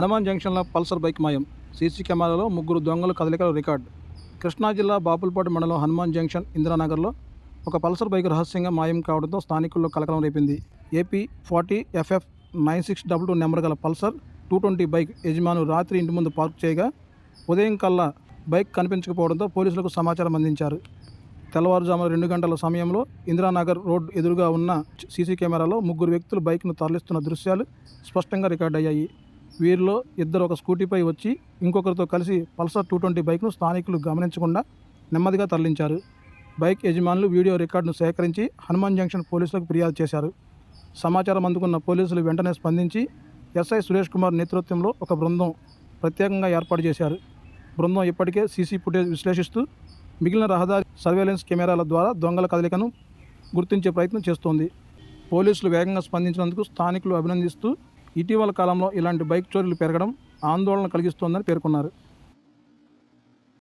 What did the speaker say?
హనుమాన్ జంక్షన్లో Pulsar bike మాయం. CC కెమెరాలో ముగ్గురు దొంగలు కదలికల రికార్డ్. కృష్ణా జిల్లా బాపులపాడు మండలం హనుమాన్ జంక్షన్ ఇందిరానగర్లో ఒక పల్సర్ బైక్ రహస్యంగా మాయం కావడంతో స్థానికుల్లో కలకలం రేపింది. AP forty FF nine six double two number గల పల్సర్ టూ ట్వంటీ బైక్ యజమాను రాత్రి ఇంటి ముందు పార్క్ చేయగా ఉదయం కల్లా బైక్ కనిపించకపోవడంతో పోలీసులకు సమాచారం అందించారు. తెల్లవారుజామున రెండు గంటల సమయంలో ఇందిరానగర్ రోడ్ ఎదురుగా ఉన్న సీసీ కెమెరాలో ముగ్గురు వ్యక్తులు బైక్ను తరలిస్తున్న దృశ్యాలు స్పష్టంగా రికార్డ్ అయ్యాయి వీరిలో ఇద్దరు ఒక స్కూటీపై వచ్చి ఇంకొకరితో కలిసి పల్సర్ టూ ట్వంటీ బైక్ను స్థానికులు గమనించకుండా నెమ్మదిగా తరలించారు. బైక్ యజమానులు వీడియో రికార్డును సేకరించి హనుమాన్ జంక్షన్ పోలీసులకు ఫిర్యాదు చేశారు. సమాచారం అందుకున్న పోలీసులు వెంటనే స్పందించి ఎస్ఐ సురేష్ కుమార్ నేతృత్వంలో ఒక బృందం ప్రత్యేకంగా ఏర్పాటు చేశారు. బృందం ఇప్పటికే సీసీ ఫుటేజ్ విశ్లేషిస్తూ మిగిలిన రహదారి సర్వేలెన్స్ కెమెరాల ద్వారా దొంగల కదలికను గుర్తించే ప్రయత్నం చేస్తోంది. పోలీసులు వేగంగా స్పందించినందుకు స్థానికులు అభినందిస్తూ ఇటీవల కాలంలో ఇలాంటి బైక్ చోరీలు పెరగడం ఆందోళన కలిగిస్తోందని పేర్కొన్నారు.